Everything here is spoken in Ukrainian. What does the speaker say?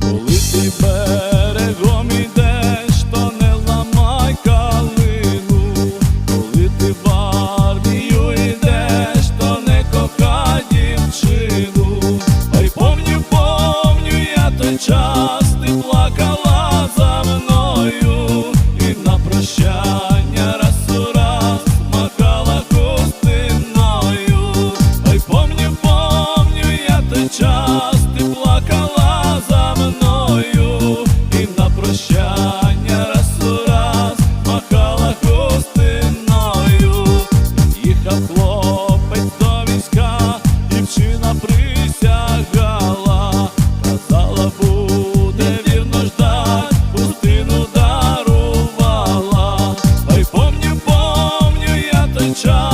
Коли ти берегом ідеш, то не ламай калину, коли ти в армію йдеш, то не кохай дівчину, Ой, помню, помню я час. control.